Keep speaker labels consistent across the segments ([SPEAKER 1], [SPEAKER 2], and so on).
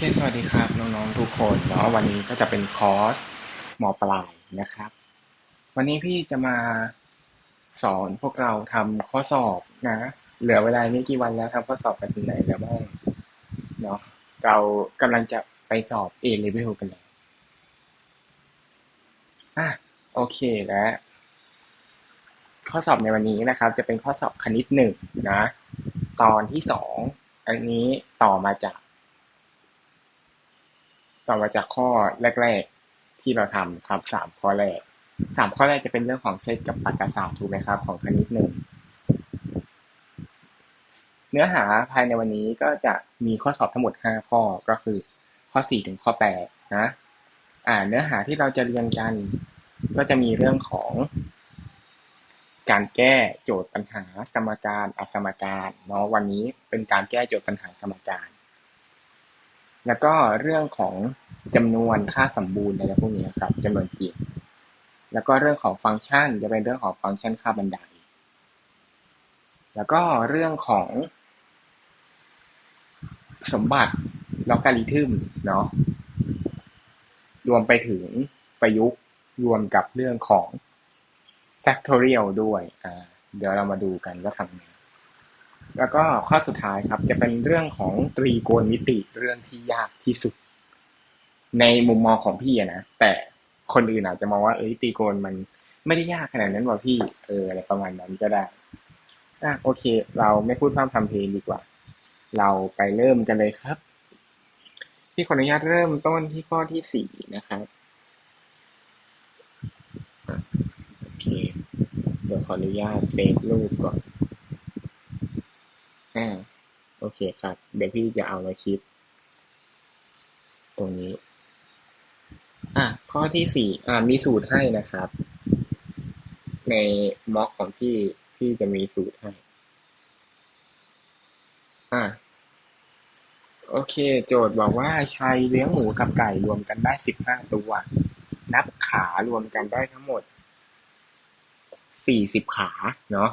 [SPEAKER 1] เคสวัสดีครับน้องๆทุกคนเนาะวันนี้ก็จะเป็นคอร์สมอปลายนะครับ วันนี้พี่จะมาสอนพวกเราทำข้อสอบนะ เหลือเวลาไม่กี่วันแล้วทำข้อสอบกันถึงไหนแล้วบ้างเนาะเรากำลังจะไปสอบ A level กันแล้วอะโอเคและข้อสอบในวันนี้นะครับ จะเป็นข้อสอบคณิตหนึ่งนะ ตอนที่สองอันนี้ต่อมาจาก ต่อมาจากข้อแรก ๆ ที่เราทำครับสามข้อแรกสามข้อแรกจะเป็นเรื่องของเซตกับปรกศาสตร์ถูกไหมครับ ของคณิตหนึ่งเนื้อหาภายในวันนี้ก็จะมีข้อสอบทั้งหมดห้าข้อก็คือข้อสี่ถึงข้อแปดนะอ่าเนื้อหาที่เราจะเรียนกัน ก็จะมีเรื่องของ การแก้โจทย์ปัญหาสมการอสมการเนาะวันนี้เป็นการแก้โจทย์ปัญหาสมการ แล้วก็เรื่องของจำนวนค่าสมบูรณ์อะไรพวกนี้ครับจำนวนจริง แล้วก็เรื่องของฟังก์ชันจะเป็นเรื่องของฟังก์ชันค่าบันได แล้วก็เรื่องของสมบัติลอการิทึมเนาะรวมไปถึงประยุกต์รวมกับเรื่องของ factorial ด้วย อ่า เดี๋ยวเรามาดูกันว่าทำไง แล้วก็ข้อสุดท้ายครับ จะเป็นเรื่องของตรีโกณมิติเรื่องที่ยากที่สุด ในมุมมองของพี่นะแต่คนอื่นอาจจะมองว่าเอ้ยตรีโกณมันไม่ได้ยากขนาดนั้นว่าพี่เอออะไรประมาณนั้นก็ได้อะโอเค เราไม่พูดพร่ำทำเพลงดีกว่า เราไปเริ่มกันเลยครับ พี่ขออนุญาตเริ่มต้นที่ข้อที่สี่นะครับโอเคเดี๋ยวขออนุญาตเซฟรูปก่อน อ่าโอเคครับ เดี๋ยวพี่จะเอามาคิดตรงนี้ อะข้อที่สี่อ่ามีสูตรให้นะครับ ในม็อกของพี่พี่จะมีสูตรให้ อะโอเค โจทย์บอกว่าชัยเลี้ยงหมูกับไก่รวมกันได้สิบห้าตัว นับขารวมกันได้ทั้งหมดสี่สิบขา เนาะ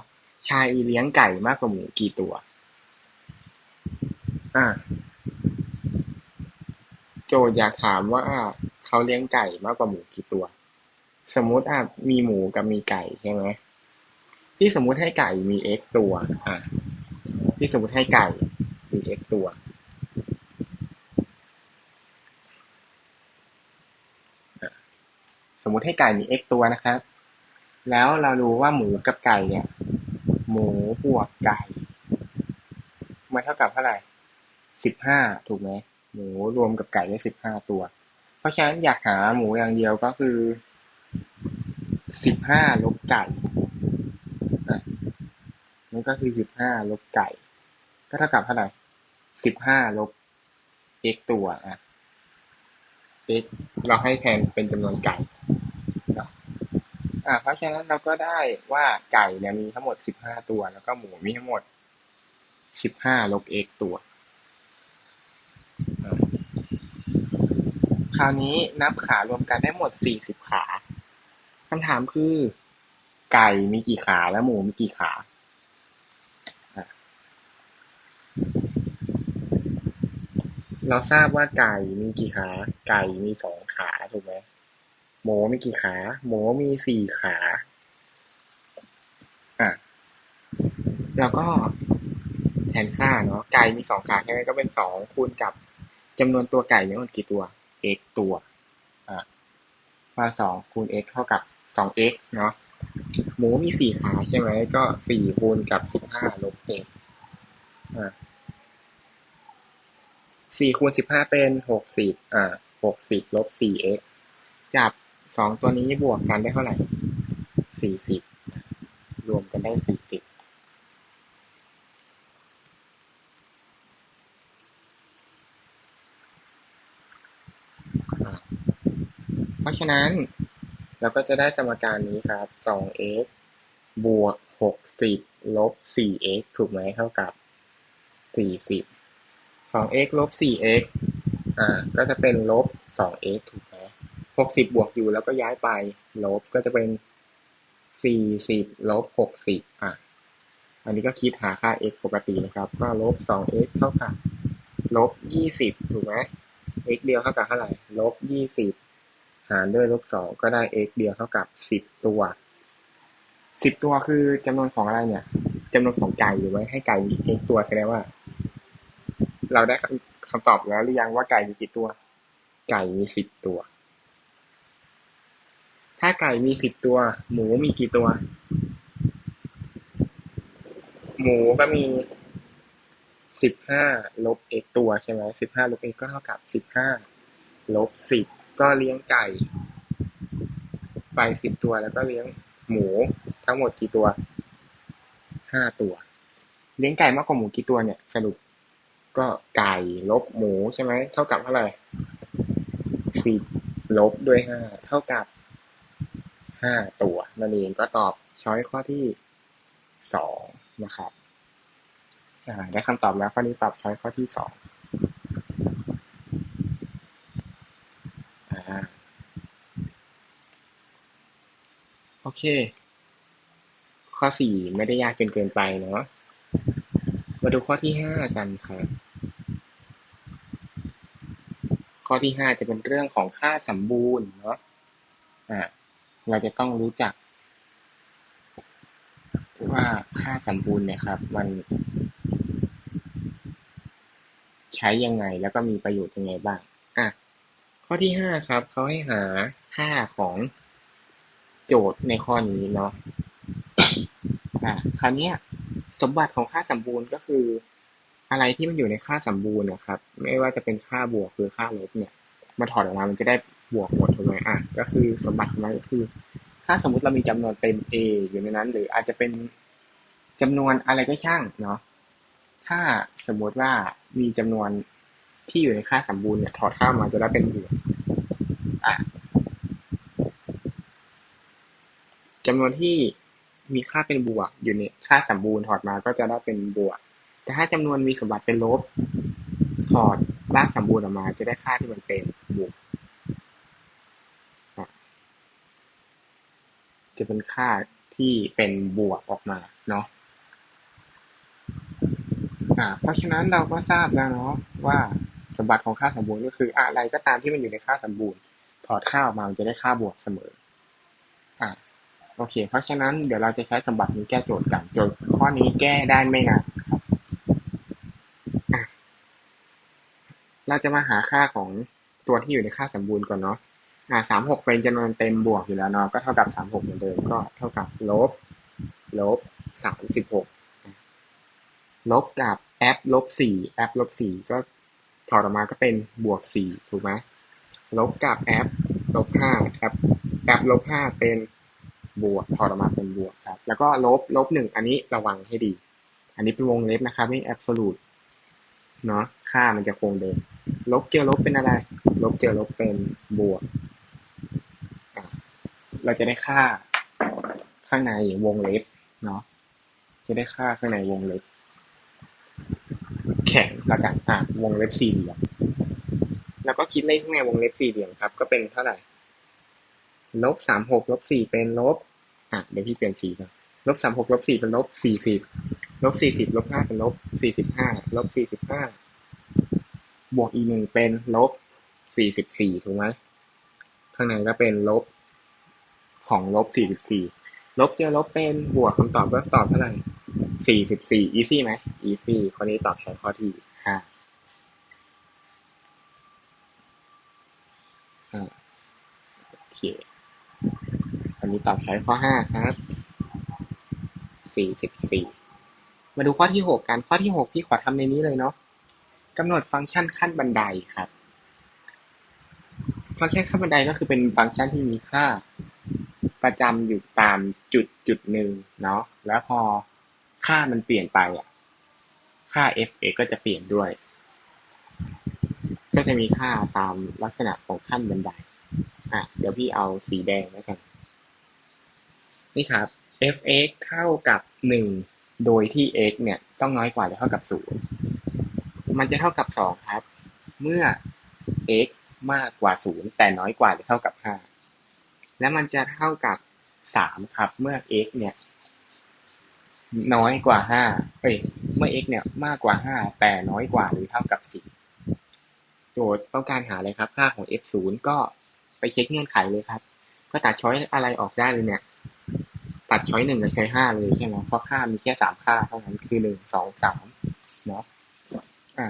[SPEAKER 1] ชัยเลี้ยงไก่มากกว่าหมูกี่ตัว อ่าโจทย์อยากถามว่าเขาเลี้ยงไก่มากกว่าหมูกี่ตัว สมมติอะมีหมูกับมีไก่ใช่ไหมพี่สมมติให้ไก่มี x ตัว อะพี่สมมติให้ไก่มี x ตัว สมมติให้ไก่มี x ตัวนะครับ แล้วเรารู้ว่าหมูกับไก่เนี่ย หมูบวกไก่ มันเท่ากับเท่าไหร่ สิบห้าถูกไหมหมูรวมกับไก่ได้สิบห้าตัว เพราะฉะนั้นอยากหาหมูอย่างเดียวก็คือสิบห้าลบไก่นั่นก็คือสิบห้าลบไก่ ก็เท่ากับเท่าไหร่สิบห้าลบ x ตัวอะ x เราให้แทนเป็นจำนวนไก่อ่าเพราะฉะนั้นเราก็ได้ว่าไก่เนี่ยมีทั้งหมดสิบห้าตัว แล้วก็หมูมีทั้งหมดสิบห้าลบ x ตัว คราวนี้นับขารวมกันได้หมดสี่สิบขาคำถามคือ ไก่มีกี่ขาและหมูมีกี่ขาเราทราบว่าไก่มีกี่ขา ไก่มีสองขาถูกไหมหมูมีกี่ขา หมูมีสี่ขาอะแล้วก็แทนค่าเนาะไก่มีสองขาใช่ไหมก็เป็นสองคูณกับจำนวนตัวไก่มีทั้งหมดกี่ตัว x ตัวอ่าว่าสองคูณ x เท่ากับสอง x เนาะหมูมีสี่ขาใช่ไหมก็สี่คูณกับสิบห้าลบ x อ่าสี่คูณสิบห้าเป็นหกสิบอ่าหกสิบลบสี่ x จับสองตัวนี้บวกกันได้เท่าไหร่สี่สิบรวมกันได้สี่สิบ เพราะฉะนั้นเราก็จะได้สมการนี้ครับ 2x บวก 60 ลบ 4x ถูกไหมเท่ากับ 40 2x ลบ 4x อ่า ก็จะเป็นลบ 2x ถูกไหม60 บวกอยู่แล้วก็ย้ายไป ลบก็จะเป็น 40 ลบ 60 อะ อันนี้ก็คิดหาค่า x ปกตินะครับ ก็ลบ 2x เท่ากับ ลบ 20 ถูกไหม x เดียวเท่ากับเท่าไหร่ ลบยี่สิบ หารด้วยลบสองก็ได้ x เดียวเท่ากับสิบตัวสิบตัวคือจำนวนของอะไรเนี่ยจำนวนของไก่หรือว่าให้ไก่มี x ตัวแสดงว่า เราได้คำตอบแล้วหรือยังว่าไก่มีกี่ตัว ไก่มีสิบตัว ถ้าไก่มีสิบตัว หมูมีกี่ตัว หมูก็มีสิบห้าลบ x ตัวใช่ไหมสิบห้าลบ x ก็เท่ากับสิบห้าลบสิบ ก็เลี้ยงไก่ ไปสิบตัวแล้วก็เลี้ยงหมูทั้งหมดกี่ตัวห้าตัว เลี้ยงไก่มากกว่าหมูกี่ตัวเนี่ย สรุปก็ไก่ลบหมูใช่ไหมเท่ากับเท่าไหร่สิบลบด้วยห้าเท่ากับห้าตัวนั่นเองก็ตอบช้อยข้อที่สองนะครับได้คำตอบแล้วข้อนี้ตอบช้อยข้อที่สองโอ เค ข้อสี่ไม่ได้ยากจนเกินไปเนาะ มาดูข้อที่ห้ากันครับ ข้อที่ห้าจะเป็นเรื่องของค่าสมบูรณ์เนาะ อ่า เราจะต้องรู้จัก ว่าค่าสมบูรณ์เนี่ยครับ มัน ใช้ยังไงแล้วก็มีประโยชน์ยังไงบ้าง อะ ข้อที่ห้าครับ เขาให้หาค่าของ โจทย์ในข้อนี้เนาะ อะคราวนี้สมบัติของค่าสมบูรณ์ก็คือ อะไรที่มันอยู่ในค่าสมบูรณ์นะครับ ไม่ว่าจะเป็นค่าบวกหรือค่าลบเนี่ย มาถอดออกมา มันจะได้บวกหมดถูกไหมอะ ก็คือสมบัติของมันก็คือ ถ้าสมมุติเรามีจำนวนเต็ม a อยู่ในนั้น หรืออาจจะเป็นจำนวนอะไรก็ช่างเนาะ ถ้าสมมติว่ามีจำนวนที่อยู่ในค่าสมบูรณ์เนี่ย ถอดค่ามาจะได้เป็นบวกอะจำนวนที่มีค่าเป็นบวก อยู่ในค่าสมบูรณ์ถอดมาก็จะได้เป็นบวก แต่ถ้าจำนวนมีสมบัติเป็นลบ ถอดรากสมบูรณ์ออกมาจะได้ค่าที่มันเป็นบวกจะเป็นค่าที่เป็นบวกออกมาเนาะอ่า เพราะฉะนั้นเราก็ทราบแล้วเนาะว่าสมบัติของค่าสมบูรณ์ก็คืออะไรก็ตามที่มันอยู่ในค่าสมบูรณ์ ถอดค่าออกมามันจะได้ค่าบวกเสมอ อ่า โอเค เพราะฉะนั้นเดี๋ยวเราจะใช้สมบัตินี้แก้โจทย์กัน โจทย์ข้อนี้แก้ได้ไม่นานครับเราจะมาหาค่าของตัวที่อยู่ในค่าสมบูรณ์ก่อนเนาะอ่าสามหกเป็นจำนวนเต็มบวกอยู่แล้วเนาะ ก็เท่ากับสามหกเหมือนเดิม ก็เท่ากับลบ ลบสามสิบหกลบกับแอปลบสี่แอปลบสี่ก็ถอดออกมาก็เป็นบวกสี่ถูกไหมลบกับแอปลบห้าแอปแอปลบห้าเป็น บวกถอดออกมาเป็นบวกครับ แล้วก็ลบลบหนึ่งอันนี้ระวังให้ดี อันนี้เป็นวงเล็บนะครับไม่แอบสูตเนาะค่ามันจะคงเดิม ลบเจอลบเป็นอะไร ลบเจอลบเป็นบวก เราจะได้ค่าข้างในวงเล็บเนาะจะได้ค่าข้างในวงเล็บ แข็งละกันอะวงเล็บสี่เหลี่ยมแล้วก็คิดเลขข้างในวงเล็บสี่เหลี่ยมครับ ก็เป็นเท่าไหร่ ลบสามหกลบสี่เป็นลบ อะเดี๋ยวพี่เปลี่ยนสีก่อนลบสามหกลบสี่เป็นลบสี่สิบลบสี่สิบลบห้าเป็นลบสี่สิบห้าลบสี่สิบห้าบวกอีกหนึ่งเป็นลบสี่สิบสี่ถูกไหมข้างในก็เป็นลบของลบสี่สิบสี่ลบเจอลบเป็นบวกคำตอบก็ตอบเท่าไหร่สี่สิบสี่อีซี่ไหมอีซี่ข้อนี้ตอบใช้ข้อที่ห้าโอเคอัน ตอบใช้ข้อห้าครับสี่สิบสี่มาดูข้อที่หกกัน ข้อที่หกพี่ขอทำในนี้เลยเนาะกำหนดฟังก์ชันขั้นบันไดครับ ฟังก์ชันขั้นบันไดก็คือเป็นฟังก์ชันที่มีค่า ประจำอยู่ตามจุดจุดหนึ่งเนาะ แล้วพอค่ามันเปลี่ยนไปอะ ค่า f(x) ก็จะเปลี่ยนด้วย ก็จะมีค่าตามลักษณะของขั้นบันได อะ เดี๋ยวพี่เอาสีแดงแล้วกัน นี่ครับ f(x) เท่ากับหนึ่งโดยที่ x เนี่ยต้องน้อยกว่าหรือเท่ากับศูนย์มันจะเท่ากับสองครับ เมื่อ x มากกว่าศูนย์แต่น้อยกว่าหรือเท่ากับห้าและมันจะเท่ากับสามครับ เมื่อ x เนี่ยน้อยกว่าห้าเอ้ย เมื่อ x เนี่ยมากกว่าห้าแต่น้อยกว่าหรือเท่ากับสิบโจทย์ต้องการหาอะไรครับ ค่าของ f 0ก็ไปเช็คเงื่อนไขเลยครับ ก็ตัดช้อยอะไรออกได้เลยเนี่ย ตัดช้อยหนึ่งกับช้อยห้าเลยใช่ไหมเพราะค่ามีแค่สามค่าเท่านั้นคือหนึ่งสองสามเนาะอะ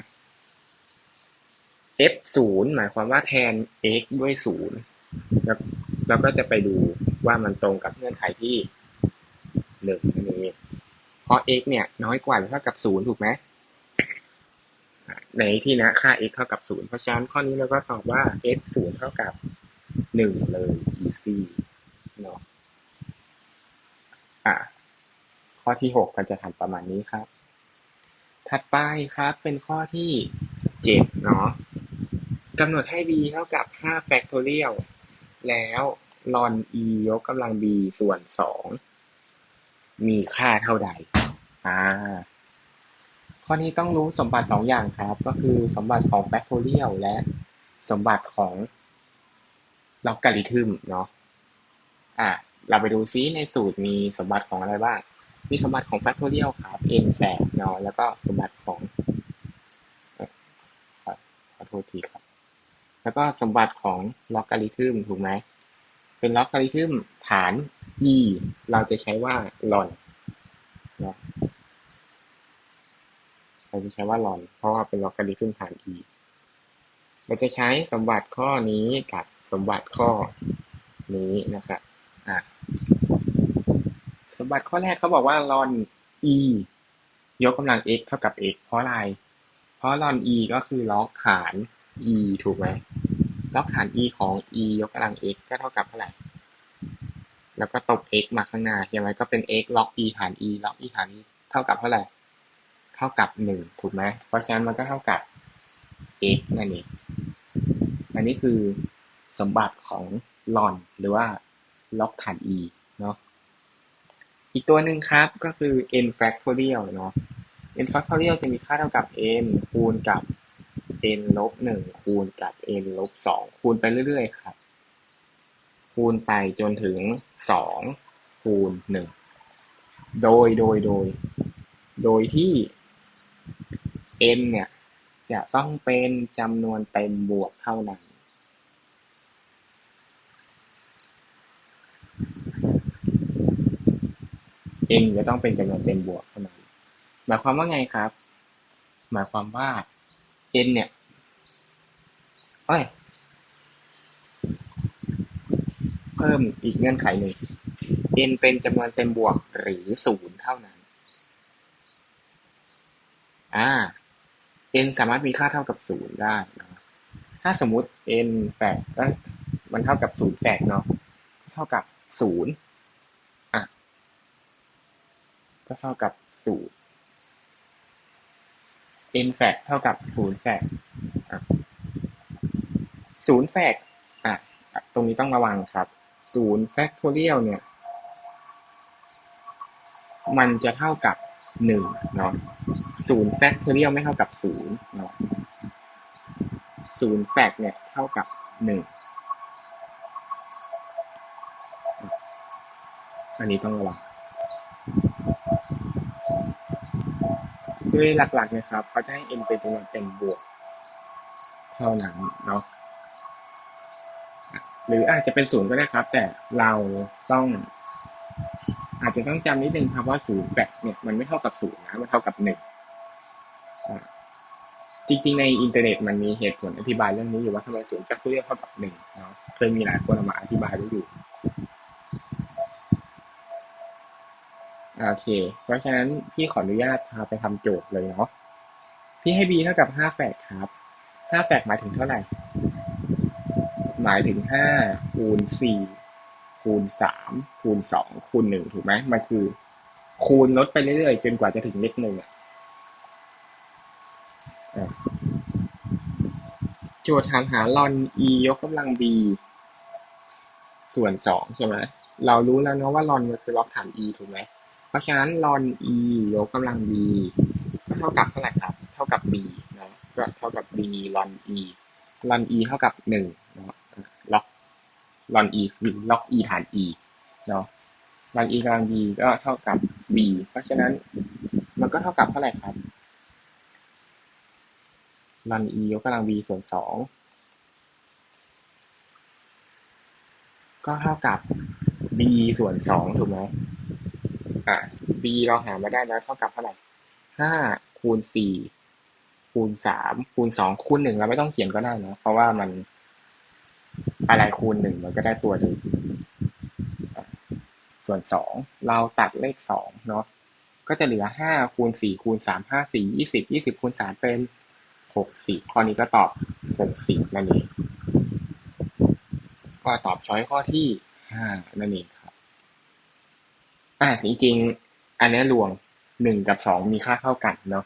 [SPEAKER 1] f ศูนย์หมายความว่าแทน x ด้วยศูนย์แล้วเราก็จะไปดูว่ามันตรงกับเงื่อนไขที่หนึ่งนั่นเองเพราะ x เนี่ย น้อยกว่าหรือเท่ากับศูนย์ถูกไหมในที่นะค่า x เท่ากับศูนย์เพราะฉะนั้นข้อนี้เราก็ตอบว่า x ศูนย์เท่ากับหนึ่งเลย easy อะข้อที่หกก็จะทำประมาณนี้ครับ ถัดไปครับเป็นข้อที่เจ็ดเนาะกำหนดให้ b เท่ากับห้า factorial แล้ว ln e ยกกำลัง b ส่วนสองมีค่าเท่าใด อ่า ข้อนี้ต้องรู้สมบัติสองอย่างครับ ก็คือสมบัติของ factorial และสมบัติของลอกการิทึมเนาะ อ่า เราไปดูซิในสูตรมีสมบัติของอะไรบ้าง มีสมบัติของ factorial ครับ n แสนเนาะแล้วก็สมบัติของขอโทษทีครับ แล้วก็สมบัติของล็อกการิทึมถูกไหม เป็นล็อกการิทึมฐาน e เราจะใช้ว่า ln เนะเราจะใช้ว่า ln เพราะว่าเป็นล็อกการิทึมฐาน e เราจะใช้สมบัติข้อนี้กับสมบัติข้อนี้นะครับ สมบัติข้อแรกเขาบอกว่า ln e ยกกำลัง x เท่ากับ x เพราะอะไร เพราะ ln e ก็คือล็อกฐาน e ถูกไหมล็อกฐาน e ของ e ยกกำลัง x ก็เท่ากับเท่าไหร่ แล้วก็ตบ x มาข้างหน้าใช่ไหมก็เป็น x ล็อก e ฐาน e ล็อก e ฐาน e เท่ากับเท่าไหร่ เท่ากับหนึ่งถูกไหมเพราะฉะนั้นมันก็เท่ากับ x นั่นเอง อันนี้คือสมบัติของลอนหรือว่า ล็อกฐาน e เนาะอีกตัวหนึ่งครับก็คือ n factorial เนาะ n factorial จะมีค่าเท่ากับ n คูณกับ n ลบหนึ่งคูณกับ n ลบสองคูณไปเรื่อยๆครับ คูณไปจนถึงสองคูณหนึ่งโดยโดยโดย โดยที่ n เนี่ยจะต้องเป็นจำนวนเต็มบวกเท่านั้น n จะต้องเป็นจำนวนเต็มบวกเท่านั้นหมายความว่าไงครับ หมายความว่า n เนี่ยเอ้ยเพิ่มอีกเงื่อนไขหนึ่ง n เป็นจำนวนเต็มบวกหรือศูนย์เท่านั้นอ่า n สามารถมีค่าเท่ากับศูนย์ได้นะถ้าสมมุติ n แฝดมันเท่ากับศูนย์แฝดเนาะเท่ากับศูนย์อะ ก็เท่ากับศูนย์ n แฝดเท่ากับศูนย์แฝดอะศูนย์แฝดอะ ตรงนี้ต้องระวังครับศูนย์แฟกทอเรียลเนี่ย มันจะเท่ากับหนึ่งเนาะศูนย์แฟกทอเรียลไม่เท่ากับศูนย์เนาะศูนย์แฟกเนี่ยเท่ากับหนึ่งอันนี้ต้องระวัง ด้วยหลักๆนะครับเขาจะให้ n เป็นจำนวนเต็มบวก เท่านั้นเนาะหรืออาจจะเป็นศูนย์ก็ได้ครับ แต่เราต้อง อาจจะต้องจำนิดนึงครับว่าศูนย์แฟกเนี่ยมันไม่เท่ากับศูนย์นะมันเท่ากับหนึ่งจริงๆในอินเทอร์เน็ตมันมีเหตุผลอธิบายเรื่องนี้อยู่ว่าทำไมศูนย์แฟกเรียกเท่ากับหนึ่งเนาะเคยมีหลายคนเอามาอธิบายไว้อยู่ โอเค เพราะฉะนั้นพี่ขออนุญาตพาไปทำโจทย์เลยเนาะ พี่ให้ b เท่ากับห้าแฝดครับห้าแฝดหมายถึงเท่าไหร่ หมายถึงห้าคูณสี่คูณสามคูณสองคูณหนึ่งถูกไหมมันคือ คูณลดไปเรื่อยๆจนกว่าจะถึงเลขหนึ่งอะโจทย์ถามหาลอน e ยกกำลัง b ส่วนสองใช่ไหมเรารู้แล้วเนาะว่าลอนมันคือล็อกฐาน e ถูกไหม เพราะฉะนั้นลอน e ยกกำลัง b ก็เท่ากับเท่าไหร่ครับ เท่ากับ b นะก็เท่ากับ b ลอน e ลอน e เท่ากับหนึ่งเนาะล็อกลอน e คือล็อก e ฐาน e เนาะลอน e กำลัง b ก็เท่ากับ b เพราะฉะนั้นมันก็เท่ากับเท่าไหร่ครับลอน e ยกกำลัง b ส่วนสองก็เท่ากับ b ส่วนสองถูกไหม อะ b เราหามาได้แล้วเท่ากับเท่าไหร่ห้าคูณสี่คูณสามคูณสองคูณหนึ่งเราไม่ต้องเขียนก็ได้นะเพราะว่ามันอะไรคูณหนึ่งมันก็ได้ตัวเดิมส่วนสองเราตัดเลขสองเนาะก็จะเหลือห้าคูณสี่คูณสามห้าสี่ยี่สิบยี่สิบคูณสามเป็นหกสิบข้อนี้ก็ตอบหกสิบนั่นเองก็ตอบช้อยข้อที่ห้านั่นเองครับ อ่าจริง ๆ อันนี้รวมหนึ่งกับสองมีค่าเท่ากันเนาะ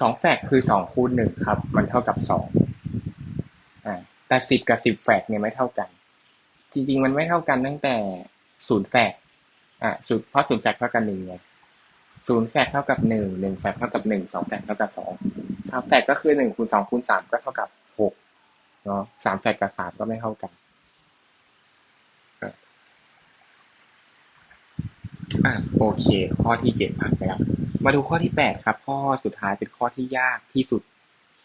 [SPEAKER 1] สองแฟกคือสองคูณหนึ่งครับ มันเท่ากับสองอ่าแต่สิบกับสิบแฟกเนี่ยไม่เท่ากัน จริง ๆ มันไม่เท่ากันตั้งแต่ศูนย์แฟกอ่าศูนย์เพราะศูนย์แฟกเท่ากันหนึ่งไงศูนย์แฟกเท่ากับหนึ่งหนึ่งแฟกเท่ากับหนึ่งสองแฟกเท่ากับสองสามแฟกก็คือหนึ่งคูณสองคูณสามก็เท่ากับหกเนาะสามแฟกกับสามก็ไม่เท่ากัน อ่าโอเค ข้อที่เจ็ดผ่านไปแล้ว มาดูข้อที่แปดครับ ข้อสุดท้ายเป็นข้อที่ยากที่สุด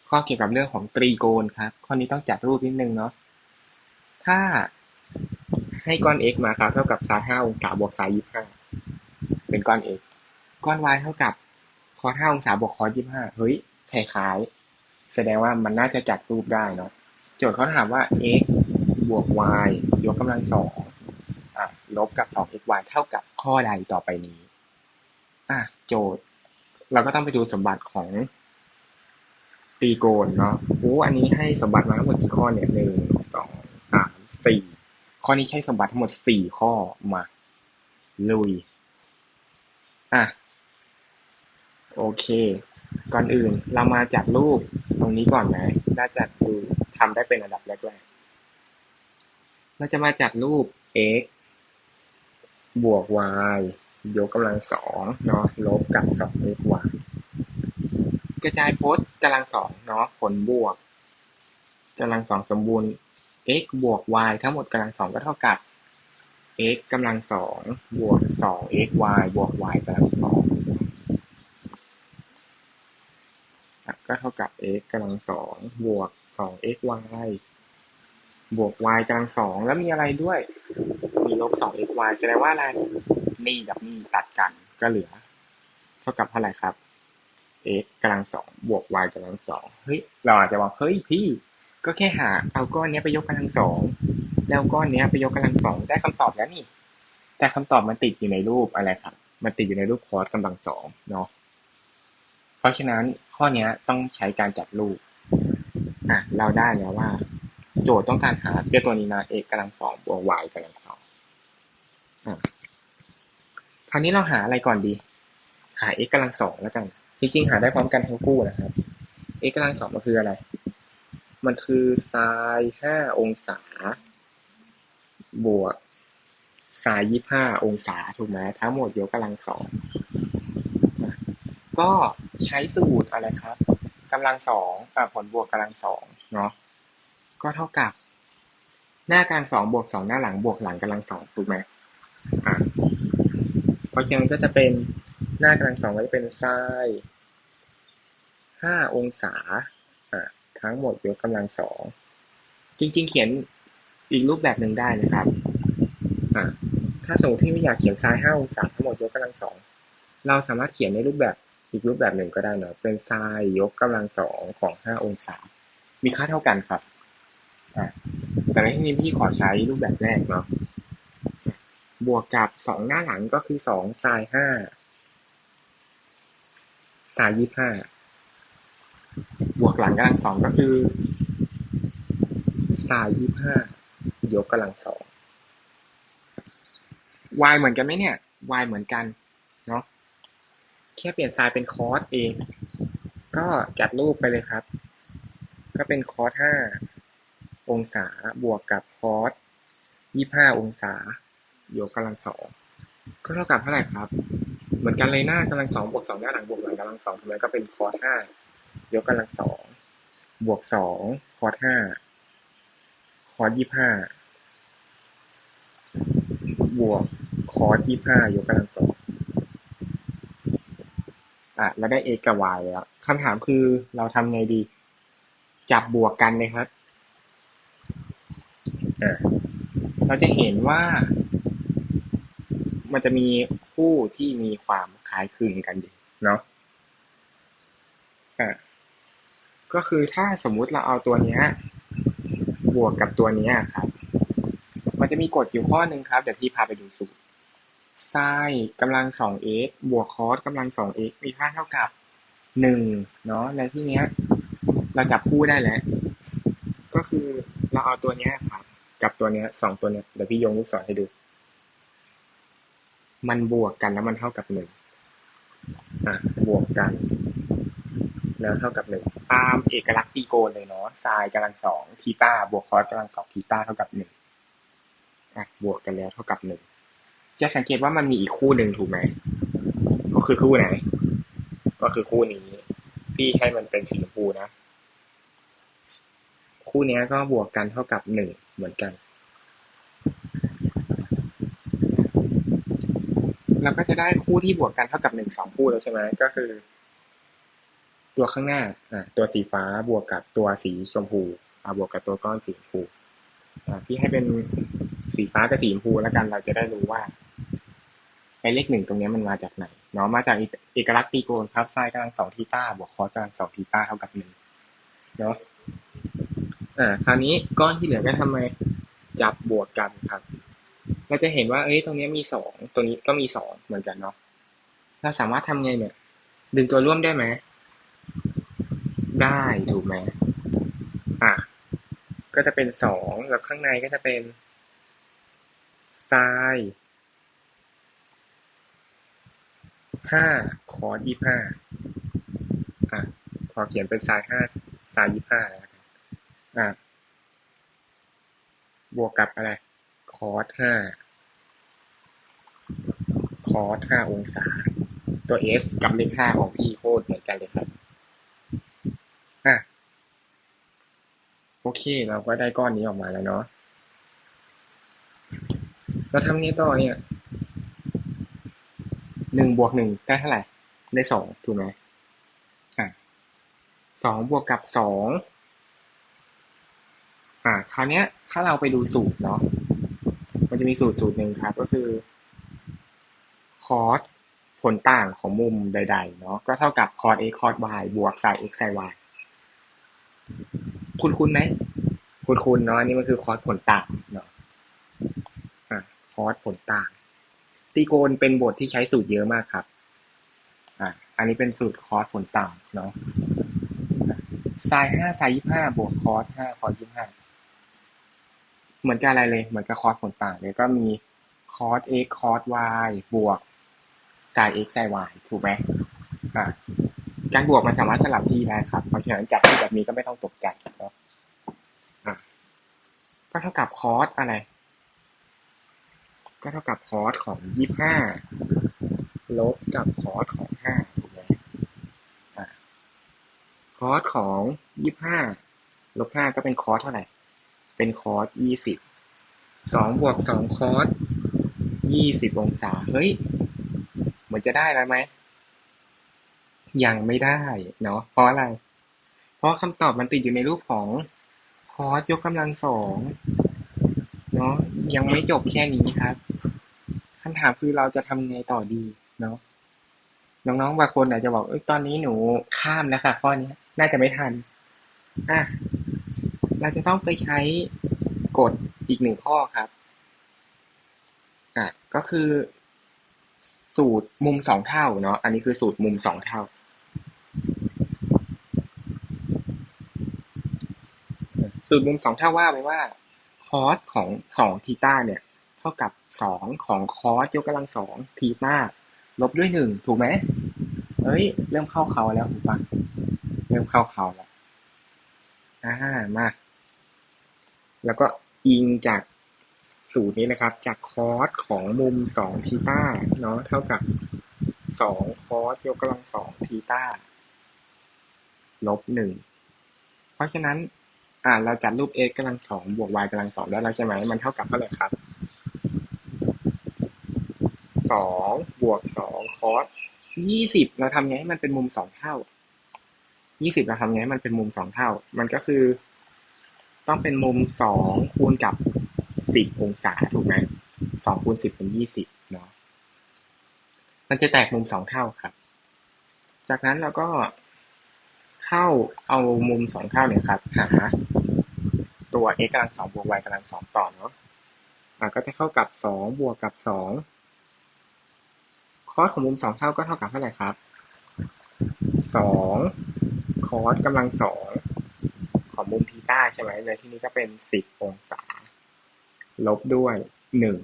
[SPEAKER 1] ข้อเกี่ยวกับเรื่องของตรีโกณครับ ข้อนี้ต้องจัดรูปนิดนึงเนาะ ถ้าให้ก้อน x มาครับเท่ากับไซน์ห้าองศาบวกไซน์ยี่ห้าเป็นก้อน x ก้อน y เท่ากับคอห้าองศาบวกคอยี่ห้าเฮ้ยคล้ายๆแสดงว่ามันน่าจะจัดรูปได้เนาะโจทย์เขาถามว่า x บวก y ยกกำลังสอง อะลบกับสอง x y เท่ากับข้อใดต่อไปนี้ อะโจทย์ เราก็ต้องไปดูสมบัติของตีโกนเนาะโอ้อันนี้ให้สมบัติมาทั้งหมดกี่ข้อเนี่ยหนึ่งสองสามสี่ข้อนี้ใช้สมบัติทั้งหมดสี่ข้อมาลุย อะ โอเค ก่อนอื่นเรามาจัดรูปตรงนี้ก่อนไหมน่าจะดูทำได้เป็นอันดับแรกๆเราจะมาจัดรูป x บวก y ยกกำลังสองเนาะลบกับสอง x y กระจายพจน์กำลังสองเนาะผลบวกกำลังสองสมบูรณ์ x บวก y ทั้งหมดกำลังสองก็เท่ากับ x กำลังสองบวกสอง x y บวก y กำลังสองก็เท่ากับ x กำลังสองบวกสอง x y บวก y กำลังสองแล้วมีอะไรด้วย มีลบสอง x y แสดงว่าอะไร นี่กับนี่ตัดกันก็เหลือ เท่ากับเท่าไหร่ครับ x กำลังสองบวก y กำลังสองเฮ้ย เราอาจจะบอกเฮ้ยพี่ ก็แค่หา เอาก้อนนี้ไปยกกำลังสอง แล้วก้อนนี้ไปยกกำลังสอง ได้คำตอบแล้วนี่ แต่คำตอบมันติดอยู่ในรูปอะไรครับ มันติดอยู่ในรูปคอร์สกำลังสองเนาะ เพราะฉะนั้นข้อนี้ต้องใช้การจัดรูป อะ เราได้แล้วว่า โจทย์ต้องการหาเจ้าตัวนี้นะ x กำลังสองบวก y กำลัง คราวนี้เราหาอะไรก่อนดี หา x กำลังสองแล้วกัน จริงๆ หาได้พร้อมกันทั้งคู่นะครับ x กำลังสองมันคืออะไร มันคือไซน์ห้าองศา บวกไซน์ยี่ห้าองศาถูกไหมทั้งหมดยกกำลังสองก็ใช้สูตรอะไรครับกำลังสองผลบวกกำลังสองเนาะก็เท่ากับ หน้ากลางสองบวกสองหน้าหลังบวกหลังกำลังสองถูกไหม อะเพราะฉะนั้นก็จะเป็นหน้ากำลังสองก็จะเป็นไซน์ห้าองศาอะทั้งหมดยกกำลังสองจริง ๆ เขียนอีกรูปแบบหนึ่งได้นะครับอะถ้าสมมติที่ไม่อยากเขียนไซน์ห้าองศาทั้งหมดยกกำลังสองเราสามารถเขียนในรูปแบบอีกรูปแบบหนึ่งก็ได้เนาะเป็นไซน์ยกกำลังสองของห้าองศา มีค่าเท่ากันครับแต่ในที่นี้พี่ขอใช้รูปแบบแรกเนาะ บวกกับสองหน้าหลังก็คือสองไซน์ห้าไซน์ยี่ห้าบวกหลังกำลังสองก็คือไซน์ยี่ห้ายกกำลังสอง y เหมือนกันไหมเนี่ย y เหมือนกันเนาะแค่เปลี่ยนไซน์เป็นคอสเองก็จัดรูปไปเลยครับ ก็เป็นคอสห้าองศาบวกกับคอสยี่ห้าองศา ยกกำลังสองก็เท่ากับเท่าไหร่ครับ เหมือนกันเลยหน้ากำลังสองบวกสองหน้าหลังบวกหลังกำลังสองทำไมก็เป็นคอสห้ายกกำลังสองบวกสองคอสห้าคอสยี่ห้าบวกคอสยี่ห้ายกกำลังสองอะแล้วได้ x กับ y แล้วคำถามคือเราทำไงดี จับบวกกันเลยครับเราจะเห็นว่า มันจะมีคู่ที่มีความคล้ายคลึงกันดีเนาะอ่าก็คือถ้าสมมุติเราเอาตัวเนี้ยบวกกับตัวเนี้ยครับ มันจะมีกฎอยู่ข้อหนึ่งครับ เดี๋ยวพี่พาไปดูสูตรไซน์กำลังสอง x บวกคอสกำลังสอง x มีค่าเท่ากับหนึ่งเนาะในที่เนี้ย เราจับคู่ได้แล้ว ก็คือเราเอาตัวเนี้ยครับ กับตัวเนี้ยสองตัวเนี้ยเดี๋ยวพี่ยงลูกศรให้ดู มันบวกกันแล้วมันเท่ากับหนึ่งอะบวกกัน แล้วเท่ากับหนึ่งตามเอกลักษณ์ตีโกนเลยเนาะไซน์กำลังสองทีต้าบวกคอสกำลังสองทีต้าเท่ากับหนึ่งอะบวกกันแล้วเท่ากับหนึ่งจะสังเกตว่ามันมีอีกคู่หนึ่งถูกไหมก็คือคู่ไหน ก็คือคู่นี้พี่ให้มันเป็นสีชมพูนะ คู่นี้ก็บวกกันเท่ากับหนึ่งเหมือนกัน เราก็จะได้คู่ที่บวกกันเท่ากับหนึ่งสองคู่แล้วใช่ไหมก็คือ ตัวข้างหน้าอ่าตัวสีฟ้าบวกกับตัวสีชมพูอ่าบวกกับตัวก้อนสีชมพูอ่าพี่ให้เป็นสีฟ้ากับสีชมพูแล้วกันเราจะได้รู้ว่าไอ้เลขหนึ่งตรงนี้มันมาจากไหนเนาะมาจากเอกลักษณ์ตีโกนครับไซน์กำลังสองทีต้าบวกคอสกำลังสองทีต้าเท่ากับหนึ่งเนาะอ่าคราวนี้ก้อนที่เหลือก็ทำไมจับบวกกันครับ เราจะเห็นว่าเอ้ยตรงนี้มีสองตรงนี้ก็มีสองเหมือนกันเนาะเราสามารถทำไงเนี่ย ดึงตัวร่วมได้ไหมได้ถูกไหมอะก็จะเป็นสองแล้วข้างในก็จะเป็นไซน์ห้าคอยี่ห้าอะขอเขียนเป็นไซน์ห้าไซน์ยี่ห้าแล้วกันอะบวกกับอะไร คอสห้าคอสห้าองศา ตัว s กับเลขห้าของพี่โคตรเหมือนกันเลยครับอะโอเค เราก็ได้ก้อนนี้ออกมาแล้วเนาะเราทำนี้ต่อเนี่ยหนึ่งบวกหนึ่งได้เท่าไหร่ ได้สองถูกไหมอะสองบวกกับสองอะคราวเนี้ย ถ้าเราไปดูสูตรเนาะ จะมีสูตรสูตรหนึ่งครับ ก็คือคอสผลต่างของมุมใด ๆ เนาะก็เท่ากับคอส x คอส y บวก sin x sin y คุณคุณไหมคุณคุณเนาะอันนี้มันคือคอสผลต่างเนาะอะคอสผลต่าง ตีโกนเป็นบทที่ใช้สูตรเยอะมากครับ อะอันนี้เป็นสูตรคอสผลต่างเนาะไซน์ห้าไซน์ยี่ห้าบวกคอสห้าคอสยี่ห้า เหมือนกันอะไรเลย เหมือนกับคอสผลต่างเลยก็มีคอส x คอส y บวก sin x sin y ถูกไหมอะการบวกมันสามารถสลับที่ได้ครับ เพราะฉะนั้นจับที่แบบนี้ก็ไม่ต้องตกใจเนาะก็เท่ากับคอสอะไร ก็เท่ากับคอสของยี่ห้าลบกับคอสของห้าถูกไหมคอสของยี่ห้าลบห้าก็เป็นคอสเท่าไหร่ เป็นคอสยี่สิบสองบวกสองคอสยี่สิบองศา เฮ้ยเหมือนจะได้แล้วไหม ยังไม่ได้เนาะ เพราะอะไร เพราะคำตอบมันติดอยู่ในรูปของคอสยกกำลังสองเนาะ ยังไม่จบแค่นี้ครับคำถามคือเราจะทำไงต่อดีเนาะ น้องๆบางคนอาจจะบอก เอ้ย ตอนนี้หนูข้ามแล้วค่ะข้อนี้ น่าจะไม่ทัน อะ เราจะต้องไปใช้กฎอีกหนึ่งข้อครับอะก็คือ สูตรมุมสองเท่าเนาะอันนี้คือสูตรมุมสองเท่า สูตรมุมสองเท่าว่าไว้ว่าคอสของสองทีต้าเนี่ย เท่ากับสองของคอสยกกำลังสองทีต้าลบด้วยหนึ่งถูกไหมเอ้ย เริ่มเข้าเขาแล้วถูกปะเริ่มเข้าเขาแล้วอ่ามา แล้วก็อิงจากสูตรนี้นะครับ จากคอสของมุมสองทีต้าเนาะเท่ากับสองคอสยกกำลังสองทีต้าลบหนึ่งเพราะฉะนั้นอ่าเราจัดรูป x กำลังสองบวก y กำลังสองได้แล้วใช่ไหมมันเท่ากับเท่าไหร่ครับสองบวกสองคอสยี่สิบเราทำไงให้มันเป็นมุมสองเท่ายี่สิบเราทำไงให้มันเป็นมุมสองเท่า มันก็คือ ต้องเป็นมุมสองคูณกับสิบองศาถูกไหมสองคูณสิบเป็นยี่สิบเนาะมันจะแตกมุมสองเท่าครับ จากนั้นเราก็เข้าเอามุมสองเท่าเนี่ยครับหาตัว x กำลังสองบวก y กำลังสองต่อเนาะอะก็จะเข้ากับสองบวกกับสองคอสของมุมสองเท่าก็เท่ากับเท่าไหร่ครับสองคอสกำลังสอง ของมุมทีต้าใช่ไหมในที่นี้ก็เป็นสิบองศา ลบด้วยหนึ่ง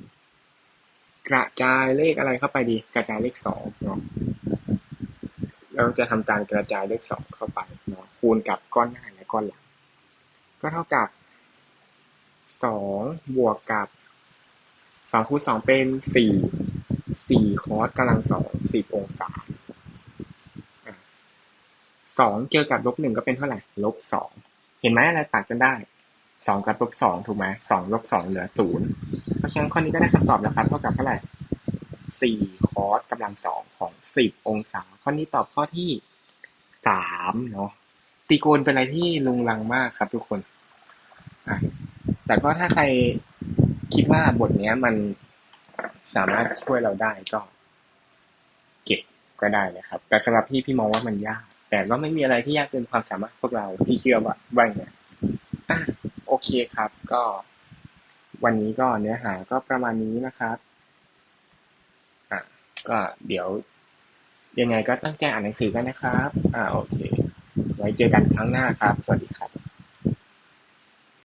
[SPEAKER 1] กระจายเลขอะไรเข้าไปดี กระจายเลขสองเนาะเราจะทำการกระจายเลขสองเข้าไปเนาะคูณกับก้อนหน้าและก้อนหลัง ก็เท่ากับสองบวกกับสองคูณสองเป็นสี่สี่คอสกำลังสองสิบองศาสองเจอกับลบหนึ่งก็เป็นเท่าไหร่ลบสอง เห็นไหมอะไรตัดกันได้สองกับลบสองถูกไหมสองลบสองเหลือศูนย์เพราะฉะนั้นข้อนี้ก็ได้คำตอบแล้วครับเท่ากับเท่าไหร่สี่คอสกำลังสองของสิบองศา ข้อนี้ตอบข้อที่สามเนาะตีโกนเป็นอะไรที่ลุงลังมากครับทุกคนแต่ก็ถ้าใครคิดว่าบทนี้มันสามารถช่วยเราได้ก็ เก็บก็ได้เลยครับ แต่สำหรับพี่พี่มองว่ามันยาก แต่ก็ไม่มีอะไรที่ยากเกินความสามารถพวกเราพี่เชื่อว่าว่าอย่างนี้อะโอเคครับ ก็ วันนี้ก็เนื้อหาก็ประมาณนี้นะครับอะก็เดี๋ยว ยังไงก็ตั้งใจอ่านหนังสือกันนะครับ อ่าโอเค ไว้เจอกันครั้งหน้าครับ สวัสดีครับ